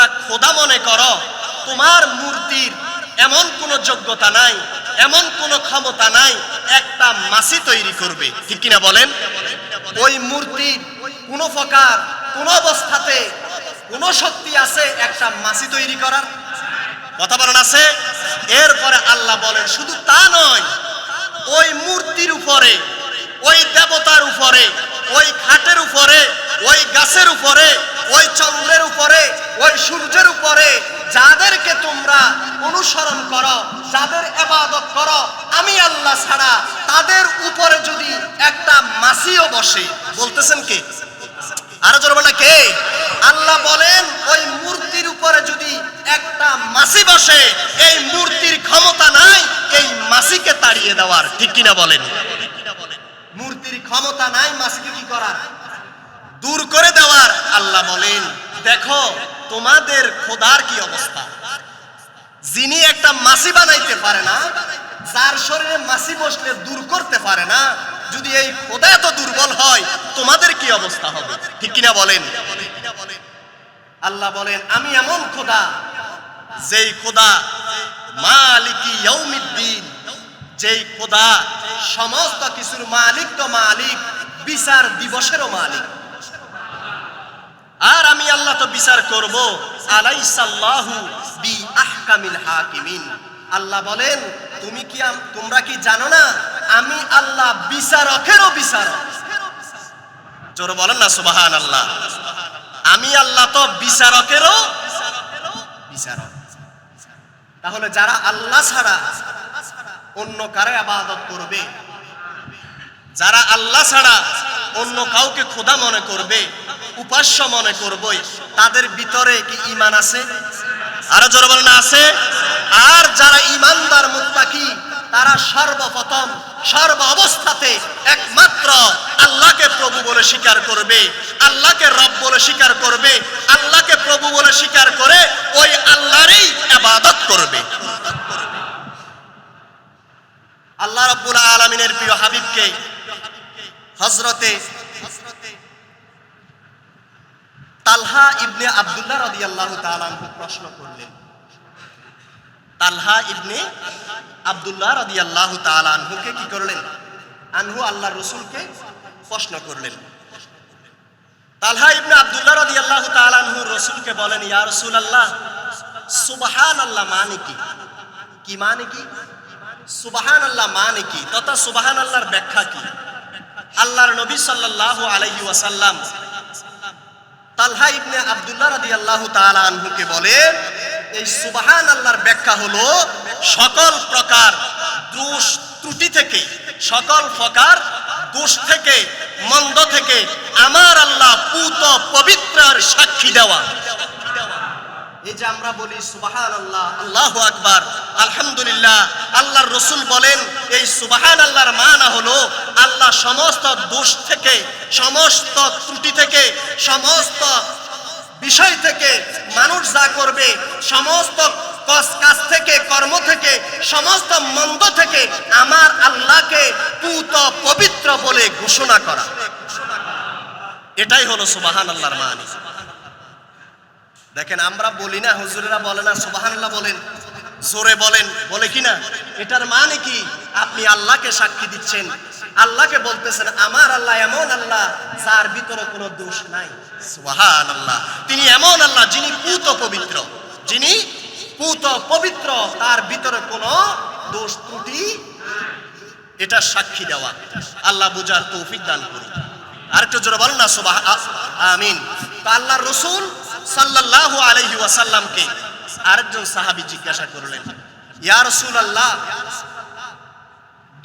তোমরা খোদা মনে করো, তোমার মূর্তির এমন কোনো যোগ্যতা নাই, এমন কোনো ক্ষমতা নাই, একটা মাসি তৈরি করবে। ঠিক কিনা বলেন? ওই মূর্তির কোনো প্রকার, কোন অবস্থাতে কোন শক্তি আছে একটা মাসি তৈরি করার? কথা বলেন আছে? এরপরে আল্লাহ বলেন, শুধু তা নয়, ওই মূর্তির উপরে, ওই দেবতার উপরে, ওই খাটের উপরে ওই গাছের উপরে, ওই চন্দ্রের উপরে, ওই সূর্যের উপরে যাদেরকে তোমরা অনুসরণ করো, যাদের এবাদত করো, আমি আল্লাহ ছাড়া তাদের উপরে যদি একটা মাসিও বসে, বলতেছেন কে? আরও জোর বলে কে? আল্লাহ বলেন, ওই মূর্তির উপরে যদি একটা মাসি বসে, এই মূর্তির ক্ষমতা নাই, এই মাসিকে তাড়িয়ে দেওয়ার, ঠিক কিনা বলেন? মূর্তির ক্ষমতা নাই, মাসিকে কি করার? দূর করে দেওয়ার আল্লাহ বলেন, দেখো, তোমাদের খোদার কি অবস্থা? যিনি একটা মাসি বানাইতে পারে না, যার শরীরে মাসি বসলে দূর করতে পারে না, যদি এই খোদা এত দুর্বল হয়, তোমাদের কি অবস্থা হবে? ঠিক কিনা বলেন? আল্লাহ বলেন, আমি এমন খোদা, যেই খোদা মালিকি ইয়াউমিদ্দিন, যেই খোদা সমস্ত কিছুর মালিক তো মালিক, বিচার দিবসেরও মালিক। আর আমি আল্লাহ তো বিচার করব, আলাইসাল্লাহু বি আহকামিল হাকিমিন। আল্লাহ বলেন, তুমি কি তোমরা কি জানো না, আমি আল্লাহ বিচারকেরও বিচারক? জোরে বলেন না সুবাহান আল্লাহ আমি আল্লাহ তো বিচারকেরও বিচারক। তাহলে যারা আল্লাহ ছাড়া অন্য কারে আবাদত করবে, যারা আল্লাহ ছাড়া অন্য কাউকে খোদা মনে করবে উপাস্য মনে করবে তাদের ভিতরে কি ইমান আছে? আরও জোরে বলেন, আছে। আর যারা ইমানদার মুত্তাকি, তারা সর্বপ্রথম সর্ব অবস্থাতে একমাত্র আল্লাহকে প্রভু বলে স্বীকার করবে। আল্লাহকে রব বলে স্বীকার করবে। আল্লাহকে প্রভু বলে স্বীকার করে ওই আল্লাহরই আবাদত করবে। আল্লাহ রাব্বুল আলামিনের প্রিয় হাবিবকে, হযরতে তালহা ইবনে আব্দুল্লাহ তাআলা আনহু প্রশ্ন করলেন। তালহা ইবনে আব্দুল্লাহ রাদিয়াল্লাহু তাআলা আনহুকে কি করলেন? আনহু আল্লাহর রাসূলকে প্রশ্ন করলেন। তালহা ইবনে আব্দুল্লাহ আনহু রাসূলকে বলেন, ইয়া রাসূলুল্লাহ, সুবহানাল্লাহ মানে কি? কি মানে কি? সুবাহান আল্লাহ মানে কি? তথা সুবাহান আল্লাহর ব্যাখ্যা কি? আল্লাহর নবী সাল্লাল্লাহু আলাইহি ওয়াসাল্লাম তালহা ইবনে আব্দুল্লাহ আল্লাহ তালা আনহুকে বলে, এই সুবাহান আল্লাহর ব্যাখ্যা হলো সকল প্রকার দোষ ত্রুটি থেকে, সকল প্রকার দোষ থেকে, মন্দ থেকে আমার আল্লাহ পুত পবিত্রার সাক্ষী দেওয়া। এই যে আমরা বলি সুবাহান আল্লাহ আল্লাহ আকবার, আলহামদুলিল্লাহ, আল্লাহর রসুল বলেন, এই সুবাহান আল্লাহর মানা হলো আল্লাহ সমস্ত দোষ থেকে, সমস্ত ত্রুটি থেকে, সমস্ত বিষয় থেকে মানুষ যা করবে, সমস্ত কাজ থেকে, কর্ম থেকে, সমস্ত মন্দ থেকে আমার আল্লাহকে পুত পবিত্র বলে ঘোষণা করা। এটাই হলো সুবাহান আল্লাহর মানি। দেখেন, আমরা বলি না, হুজুরেরা বলে না, সুবহানাল্লাহ বলেন। জোরে বলেন, বলে কি না? এটার মানে কি? আপনি আল্লাহকে সাক্ষী দিচ্ছেন। আল্লাহকে বলতেছেন, আমার আল্লাহ এমন আল্লাহ যার ভিতরে কোনো দোষ নাই। সুবাহান আল্লাহ তিনি এমন আল্লাহ যিনি পুত পবিত্র। যিনি পুত পবিত্র, তার ভিতরে কোনো দোষ ত্রুটি এটা সাক্ষী দেওয়া। আল্লাহ বুঝার তৌফিক দান করুন। আর একটু জোরে বলেন না সুবাহ আমিন। তো আল্লাহ রসুল সাল্লাল্লাহু আলাইহি ওয়াসাল্লামকে আরেকজন সাহাবী জিজ্ঞাসা করলেন, ইয়া রসুল আল্লাহ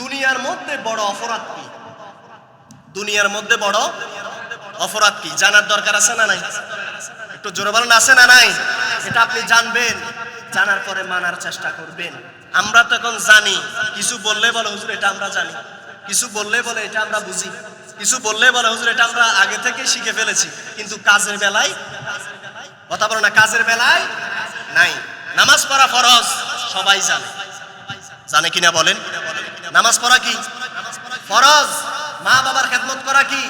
দুনিয়ার মধ্যে বড় অপরাধ কি? দুনিয়ার মধ্যে বড় অপরাধ কি? জানার দরকার আছে না নাই? একটু জোরে বলেন, আছে না নাই? এটা আপনি জানবেন, জানার পরে মানার চেষ্টা করবেন। আমরা তো এখন জানি, কিছু বললে বলে, হুজুর, এটা আমরা জানি। কিছু বললে বলে, এটা আমরা বুঝি। কিছু বললে বলে, হুজুর, এটা আমরা আগে থেকে শিখে ফেলেছি। কিন্তু কাজের বেলায় কথা বলো না, কাজের বেলায় নাই। নামাজ পড়া ফরজ, সবাই জানে। জানে কিনা বলেন? নামাজ পড়া কি? ফরজ। মা বাবার খেদমত করা কি?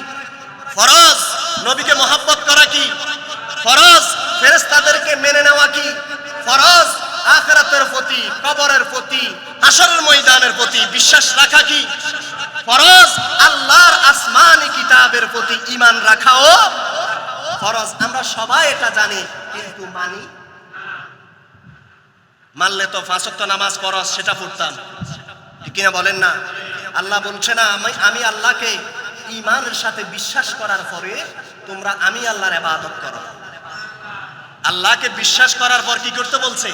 ফরজ। নবীকে মহাব্বত করা কি? ফরজ। ফেরেশতাদেরকে মেনে নেওয়া কি? ফরজ। আখিরাতের প্রতি, কবরের প্রতি হাসরের ময়দানের প্রতি বিশ্বাস রাখা কি? ফরজ। আল্লাহর আসমানি কিতাবের প্রতি ঈমান রাখাও ফরজ, আমরা সবাই এটা জানি, কিন্তু মানি? মানলে তো ফাঁসক্ত নামাজ ফরজ, সেটা পড়তাম। কিনা বলেন না? আল্লাহ বলছে না, আমি আমি আল্লাহকে ইমানের সাথে বিশ্বাস করার পরে তোমরা আমি আল্লাহর এবাদত করো। আল্লাহকে বিশ্বাস করার পর কি করতে বলছে?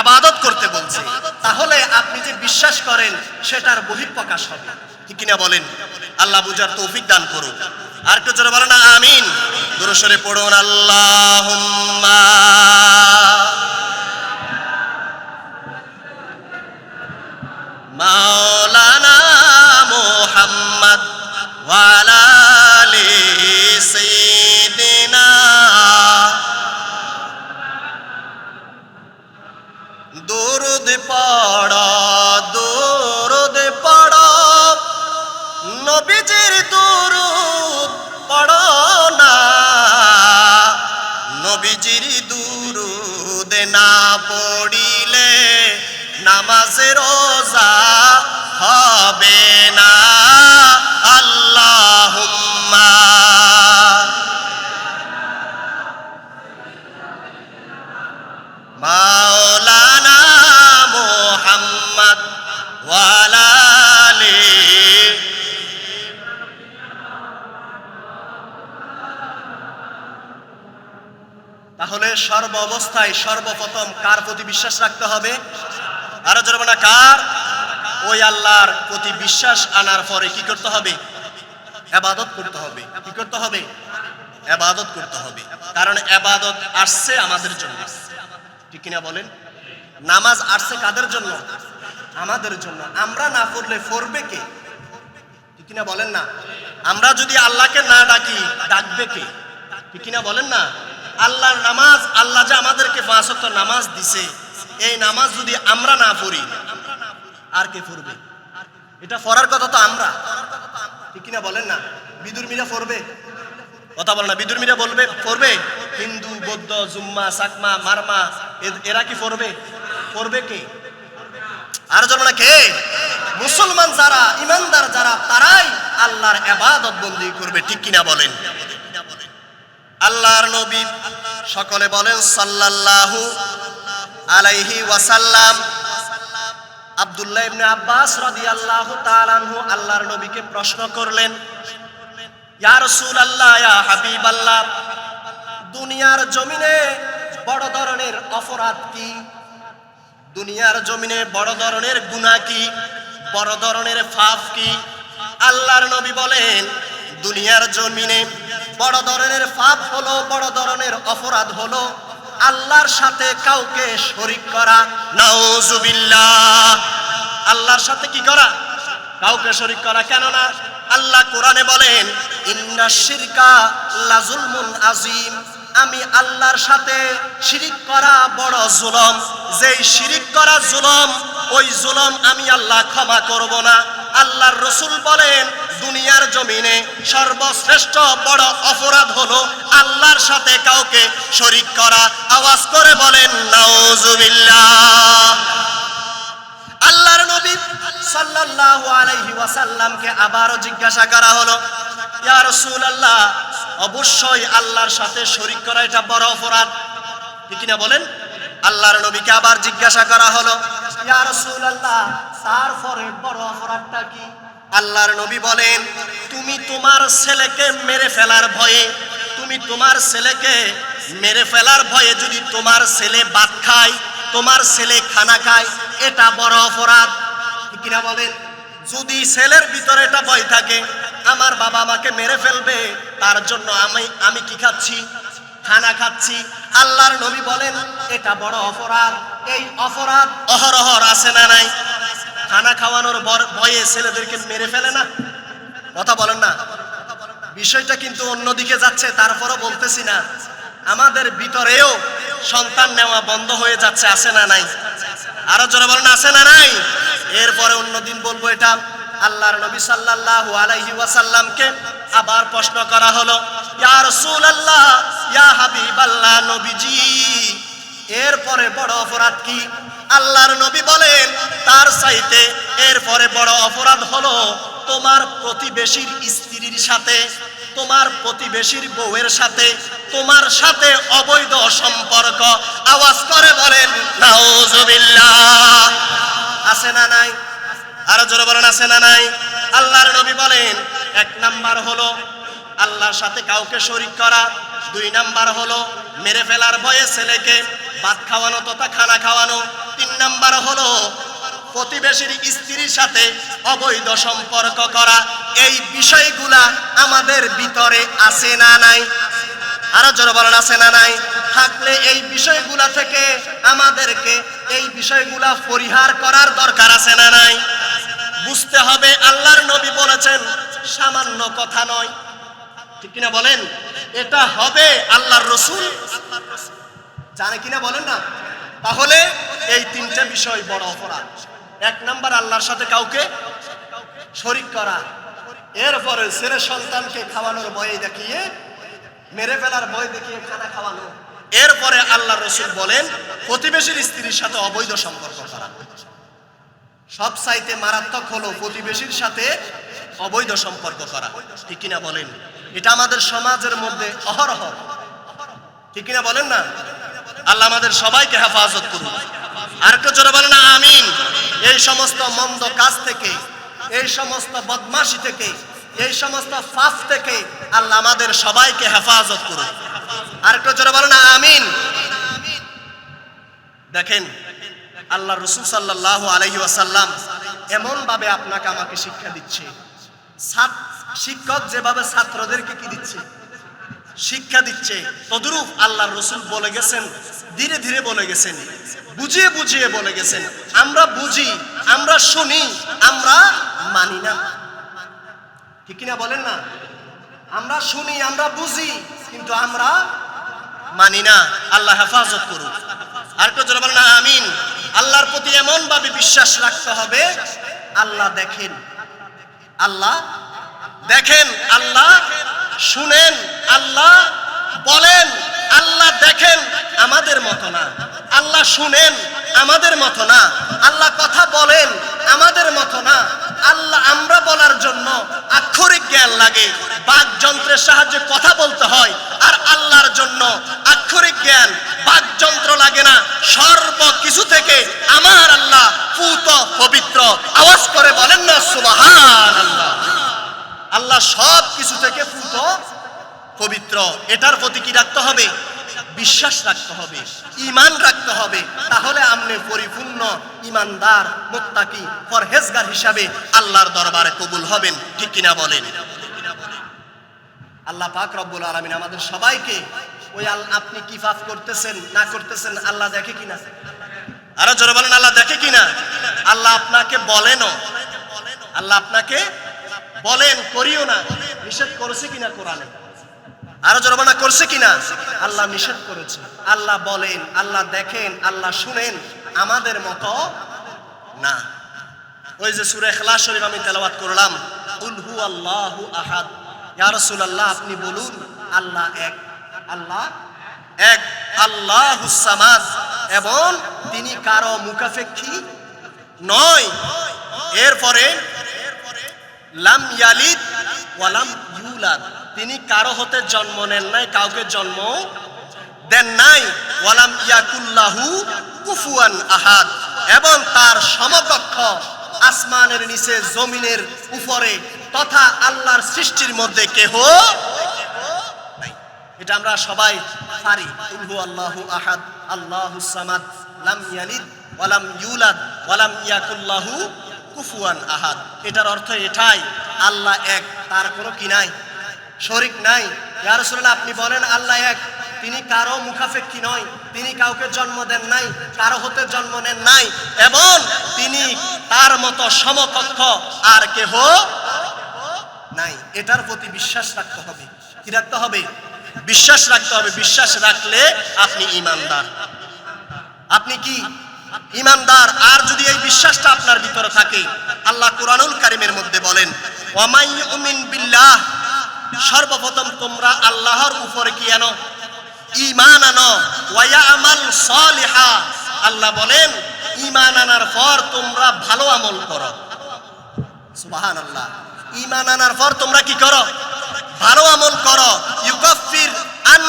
এবাদত করতে বলছে। তাহলে আপনি যে বিশ্বাস করেন, সেটার বহিঃপ্রকাশ হবে। ঠিক কিনা বলেন? আল্লাহ বুঝার তৌফিক দান করুন আর কেউ জোরে বলে না, আমিন। দুরসরে পড়ুন আল্লাহ মাওলানা মোহাম্মদ ওয়ালা আলি সাইয়্যিদিনা। দরুদ পড়া নামাজের রোজা হবে না। আল্লাহুম্মা। মাওলানা মোহাম্মদ তাহলে সর্ব অবস্থায় সর্বপ্রথম কার প্রতি বিশ্বাস রাখতে হবে? আরও জোরে না কার? ওই আল্লাহর প্রতি বিশ্বাস আনার পরে কি করতে হবে? এবাদত করতে হবে। কি করতে হবে? এবাদত করতে হবে। কারণ এবাদত আসছে আমাদের জন্য। ঠিক কিনা বলেন? নামাজ আসছে কাদের জন্য? আমাদের জন্য। আমরা না পড়লে পড়বে কে? ঠিক কিনা বলেন না? আমরা যদি আল্লাহকে না ডাকি, ডাকবে কে? ঠিক কিনা বলেন না? আল্লাহর নামাজ, আল্লাহ যে আমাদেরকে পাঁচ নামাজ দিছে এই নামাজ যদি আমরা না পড়ি, আর কে পড়বে? এটা পড়ার কথা তো আমরা। ঠিক কিনা বলেন না? বিদুর মিরা পড়বে? কথা বলে না, বিদুর মিরা বলবে, পড়বে? হিন্দু, বৌদ্ধ, জুম্মা, সাকমা, মারমা এরা কি পড়বে? পড়বে কে? আর জন না কে? মুসলমান যারা, ইমানদার যারা, তারাই আল্লাহর এবাদত বন্দি করবে, ঠিক কিনা বলেন? আল্লাহর নবী সকলে বলেন, সাল্লাল্লাহু আলাইহি ওয়াসাল্লাম, আব্দুল্লাহ ইবনে আব্বাস রাদিয়াল্লাহু তাআলা আনহু আল্লাহর নবীকে প্রশ্ন করলেন, ইয়া রাসূলুল্লাহ, ইয়া হাবিবাল্লাহ, দুনিয়ার জমিনে বড় ধরনের অপরাধ কি? দুনিয়ার জমিনে বড় ধরনের গুনাহ কি? বড় ধরনের ফাফ কি? আল্লাহর নবী বলেন, দুনিয়ার জমিনে বড় ধরনের পাপ হলো, বড় ধরনের অপরাধ হলো আল্লাহর সাথে কাউকে শরিক করা, নাউজুবিল্লাহ। আল্লাহর সাথে কি করা? কাউকে শরিক করা। কেন না আল্লাহ কোরআনে বলেন, ইন্না শিরকা লাজুলমুন আজিম আমি আল্লাহর সাথে শিরিক করা বড় জুলম। যেই শিরিক করা জুলম, ওই জুলম আমি আল্লাহ ক্ষমা করব না। আল্লাহর রসুল বলেন, দুনিয়ার জমিনে সর্বশ্রেষ্ঠ বড় অপরাধ হলো আল্লাহর সাথে কাউকে শরিক করা। আওয়াজ করে বলেন নাউজুবিল্লাহ আল্লাহর নবী সাল্লাল্লাহু আলাইহি ওয়াসাল্লামকে আবারও জিজ্ঞাসা করা হলো, ইয়া রাসূলুল্লাহ, অবশ্যই আল্লাহর সাথে শরিক করা এটা বড় অপরাধ। ঠিক না বলেন? আল্লাহর নবীকে আবার জিজ্ঞাসা করা হলো, ইয়া রাসূলুল্লাহ তারপরে বড় অপরাধটা কি? আল্লাহর নবী বলেন, তুমি তোমার ছেলেকে মেরে ফেলার ভয়ে, তুমি তোমার ছেলেকে মেরে ফেলার ভয়ে যদি তোমার ছেলে ভাত খায়, তোমার ছেলে খানা খায়, এটা বড় অপরাধ। কিনা বলেন? যদি ছেলের ভিতরে এটা ভয় থাকে, আমার বাবা আমাকে মেরে ফেলবে, তার জন্য আমি আমি কি খাচ্ছি? খানা খাচ্ছি। আল্লাহর নবী বলেন, এটা বড় অপরাধ। এই অপরাধ অহরহর আছে না নাই? খানা খাওয়ানোর ভয়ে ছেলেদেরকে মেরে ফেলে না? কথা বলেন না। বিষয়টা কিন্তু অন্যদিকে যাচ্ছে, তারপরও বলতেছি না। আমাদের ভিতরেও সন্তান নেওয়া বন্ধ হয়ে যাচ্ছে, আছে না নাই? আরও জোরে বলেন, আছে না নাই? এরপরে অন্যদিন বলব এটা, আল্লাহর নবী সাল্লাল্লাহু আলাইহি ওয়াসাল্লামকে আবার প্রশ্ন করা হলো, ইয়া রাসূলুল্লাহ, ইয়া হাবিবাল্লাহ নবীজি। এরপরে বড় অপরাধ কি? আল্লাহর নবী বলেন, তার চাইতে এরপরে বড় অপরাধ হলো তোমার প্রতিবেশীর স্ত্রীর সাথে, তোমার প্রতিবেশীর বউয়ের সাথে, তোমার সাথে অবৈধ সম্পর্ক। আওয়াজ করে বলেন নাউজুবিল্লাহ আছে না নাই? আরও জোরে বলেন, আছে না নাই? আল্লাহর নবী বলেন, এক নাম্বার হলো আল্লাহর সাথে কাউকে শরিক করা। দুই নাম্বার হলো মেরে ফেলার ভয়ে ছেলেকে ভাত খাওয়ানো তথা খানা খাওয়ানো। তিন নাম্বার হলো প্রতিবেশীর স্ত্রীর সাথে অবৈধ সম্পর্ক করা। এই বিষয়গুলা আমাদের ভিতরে আছে না নাই? আরও জোরে বলেন, আছে না নাই? থাকলে এই বিষয়গুলা থেকে আমাদেরকে এই বিষয়গুলা পরিহার করার দরকার আছে না নাই? বুঝতে হবে, আল্লাহর নবী বলেছেন, সামান্য কথা নয়। ঠিক কিনা বলেন? এটা হবে আল্লাহর রসুল। জানে কিনা বলেন না? তাহলে এই তিনটা বিষয় বড় অপরাধ। এক নাম্বার, আল্লাহর সাথে কাউকে শরিক করা। এরপরে ছেলে সন্তানকে খাওয়ানোর ভয়ে দেখিয়ে, মেরে ফেলার ভয় দেখিয়ে খানা খাওয়ানো। এরপরে আল্লাহ রসুল বলেন, প্রতিবেশীর স্ত্রীর সাথে অবৈধ সম্পর্ক করা। সব চাইতে মারাত্মক হলো প্রতিবেশীর সাথে অবৈধ সম্পর্ক করা। ঠিক কিনা বলেন? এটা আমাদের সমাজের মধ্যে অহরহ। ঠিক কিনা বলেন না? আল্লাহ আমাদের সবাইকে হেফাজত করুন। আর একটু জোরে বলেন, আমিন। এই সমস্ত মন্দ কাজ থেকে, এই সমস্ত বদমাশি থেকে, এই সমস্ত ফাফ থেকে আল্লাহ আমাদের সবাইকে হেফাজত করুন। আর একটু জোরে বলেন, আমিন। দেখেন, আল্লাহ রসুল সাল্লাহ আলহি আসাল্লাম এমন ভাবে আপনাকে আমাকে শিক্ষা দিচ্ছে। শিক্ষক যেভাবে ছাত্রদেরকে কি দিচ্ছে? শিক্ষা দিচ্ছে। তদরূপ আল্লাহ রসুল বলে গেছেন, ধীরে ধীরে বলে গেছেন, বুঝিয়ে বুঝিয়ে বলে গেছেন, আমরা বুঝি, আমরা শুনি, আমরা মানি না। ঠিক কিনা বলেন না? আমরা শুনি, আমরা বুঝি, কিন্তু আমরা মানি না। আল্লাহ হেফাজত করুক আর একটু জোরে বলেন না আমিন। আল্লাহর প্রতি এমন ভাবে বিশ্বাস রাখতে হবে, আল্লাহ দেখেন। আল্লাহ দেখেন আল্লাহ, শুনেন, আল্লাহ বলেন, আল্লাহ দেখেন, আমাদের মতো না। আল্লাহ শুনেন, আমাদের মতো না। আল্লাহ কথা বলেন, আমাদের মতো না। আল্লাহ আমরা বলার জন্য আক্ষরিক জ্ঞান লাগে। বাক যন্ত্রের সাহায্যে কথা বলতে হয়, আর আল্লাহর জন্য আক্ষরিক জ্ঞান। বাক যন্ত্র লাগে না। সর্ব কিছু থেকে আমার আল্লাহ পুত, পবিত্র। আওয়াজ করে বলেন না সুবহান আল্লাহ আল্লাহ সব কিছু থেকে পুত পবিত্র। এটার প্রতি কি রাখতে হবে? বিশ্বাস রাখতে হবে ইমান রাখতে হবে। তাহলে আপনি পরিপূর্ণ ইমানদার মুত্তাকি, পরহেজগার হিসাবে আল্লাহর দরবারে কবুল হবেন। ঠিক কিনা বলেন? আল্লাহ পাক রব্বুল আলামিন আমাদের সবাইকে ওই আপনি কি পাপ করতেছেন, না করতেছেন, আল্লাহ দেখে কিনা? আরও জোরে বলেন, আল্লাহ দেখে কিনা? আল্লাহ আপনাকে বলেনও। আল্লাহ আপনাকে বলেন, করিও না। নিষেধ করেছে কিনা কোরআনে? আরও জরবানা করছে কিনা? আল্লাহ নিষেধ করেছে। আল্লাহ বলেন, আল্লাহ দেখেন, আল্লাহ শুনেন, আমাদের মতো না। ওই যে সুরে খেলাস শরীফ আমি তেলাওয়াত করলাম উলহু আল্লাহ আহাদ। ইয়া রাসূলুল্লাহ, আপনি বলুন, আল্লাহ এক। আল্লাহ এক। আল্লাহু সামাদ। এবং তিনি কারও মুখাপেক্ষী নয়। এরপরে লাম ইয়ালিদ ওয়ালাম ইউলাদ। তিনি কারও হতে জন্ম নেন নাই, কাউকে জন্ম দেন নাই। ওয়ালাম ইয়াকুল্লাহু কুফুয়ান আহাদ। এবং তার সমকক্ষ আসমানের নিচে, জমিনের উপরে তথা আল্লাহর সৃষ্টির মধ্যে কেহ এটা আমরা সবাই পারি। উলহু আল্লাহু আহাদ, আল্লাহু সামাদ, লাম ইয়ালিদ ওয়ালাম ইউলাদ ওয়ালাম ইয়াকুল্লাহু কুফুয়ান আহাদ। এটার অর্থ এটাই, আল্লাহ এক, তার কোনো কি নাই? শরিক নাই। ইয়া রাসূলুল্লাহ, আপনি বলেন আল্লাহ এক, তিনি কারও মুখাপেক্ষী নয়, তিনি কাউকে জন্ম দেন নাই, কারও হতে জন্ম নেন নাই, এবং তিনি তার মতো সমকক্ষ আর কেহ নাই। এটার প্রতি বিশ্বাস রাখতে হবে। কি রাখতে হবে? বিশ্বাস রাখতে হবে। বিশ্বাস রাখলে আপনি ইমানদার। আপনি কি ইমানদার, আর যদি এই বিশ্বাসটা আপনার ভিতরে থাকে, আল্লাহ কোরআনুল কারিমের মধ্যে বলেন, ওয়ামাই উমিন বিল্লাহ সর্বপ্রথম তোমরা আল্লাহর উপরে কি এনো ঈমান আনো। ওয়া আমাল সলিহা। আল্লাহ বলেন, ঈমান আনার পর তোমরা ভালো আমল করো। সুবহানাল্লাহ। ঈমান আনার পর তোমরা কি করো? ভালো আমল করো। ইউকাফির আন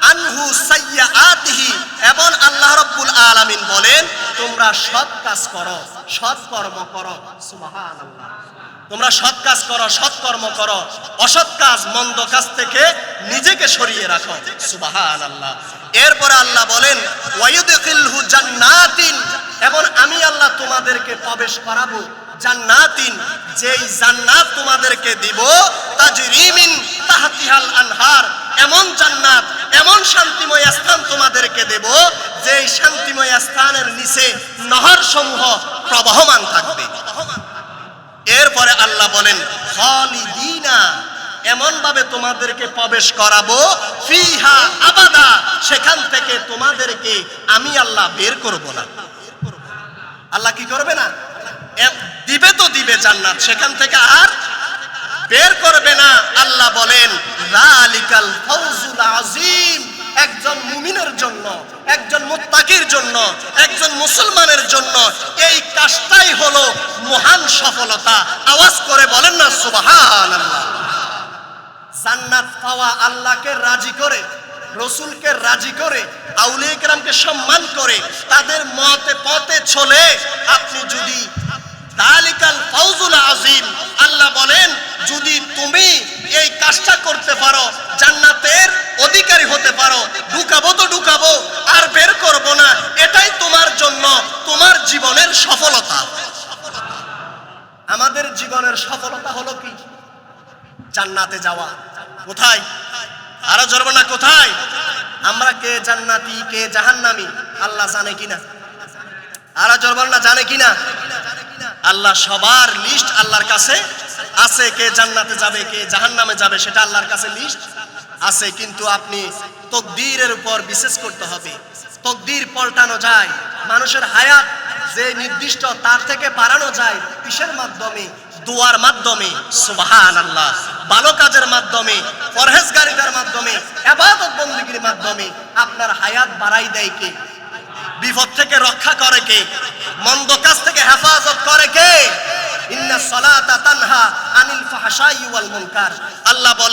আনহু সাইয়্যাতিহি এবং আল্লাহ রাব্বুল আলামিন বলেন, তোমরা সৎ কাজ করো, সৎ কর্ম করো। সুবহানাল্লাহ। তোমরা সৎ কাজ করো, সৎ কর্ম করো। অসৎ কাজ, মন্দ কাজ থেকে নিজেকে সরিয়ে রাখো। সুবহানাল্লাহ। এরপরে আল্লাহ বলেন ওয়ায়ুদখিলহু জান্নাতিন। এবং আমি আল্লাহ তোমাদেরকে প্রবেশ করাবো, জান্নাতিন। যেই জান্নাত তোমাদেরকে দিব, তাজরিমিন তাহতিহাল আনহার। এমন জান্নাত, এমন শান্তিময় স্থান তোমাদেরকে দেব, যেই শান্তিময় স্থানের নিচে নহর সমূহ প্রবহমান থাকবে। এরপরে আল্লাহ বলেন, খালিদিনা এমন ভাবে তোমাদেরকে প্রবেশ করাবো, ফিহা আবাদা, সেখান থেকে তোমাদেরকে আমি আল্লাহ বের করব না। আল্লাহ কি করবে না? দিবে তো দিবে জান্নাত, সেখান থেকে আর বের করবে না। আল্লাহ বলেন, রালিকাল ফৌজুল আজিম একজন মুমিনের জন্য, একজন মুত্তাকির জন্য, একজন মুসলমানের জন্য এই কাজটাই হলো মহান সফলতা। আওয়াজ করে বলেন না, সুবহানাল্লাহ। জান্নাত পাওয়া আল্লাহকে রাজি করে, রসুলকে রাজি করে, আউলিয়া সম্মান করে, তাদের মতে পথে চলে আপনি যদি দালিকাল ফাউজুল আজিম আল্লাহ বলেন যদি তুমি এই কাজটা করতে পারো জান্নাতের অধিকারী হতে পারো ঢুকাবো তো ঢুকাবো আর বের করব না এটাই তোমার জন্য তোমার জীবনের সফলতা আমাদের জীবনের সফলতা হলো কি জান্নাতে যাওয়া কোথায়? আরও জরব না, কোথায়? আমরা কে জান্নাতি, কে জাহান্নামি? আল্লাহ জানে কিনা? আরও জরব না, জানে কিনা? আল্লাহ সবার লিস্ট আল্লাহর কাছে আছে, কে জান্নাতে যাবে, কে জাহান্নামে যাবে, সেটা আল্লাহর কাছে লিস্ট আছে, কিন্তু আপনি তকদীরের উপর বিশেষ করতে হবে। তকদীর পল্টানো যায়। মানুষের হায়াত যে নির্দিষ্ট তার থেকে বাড়ানো যায় কিসের মাধ্যমে? দোয়ার মাধ্যমে সুবাহান আল্লাহ ভালো কাজের মাধ্যমে, পরহেজগারিতার মাধ্যমে এবাদত বন্দীগীর মাধ্যমে আপনার হায়াত বাড়াই দেয় কে? বিপদ থেকে রক্ষা করে কে? মন্দ কাজ থেকে হেফাজত করে কে? ইন্না সালাতা তানহা আনিল ফাহশাই ওয়াল মুনকার। আল্লাহ বলে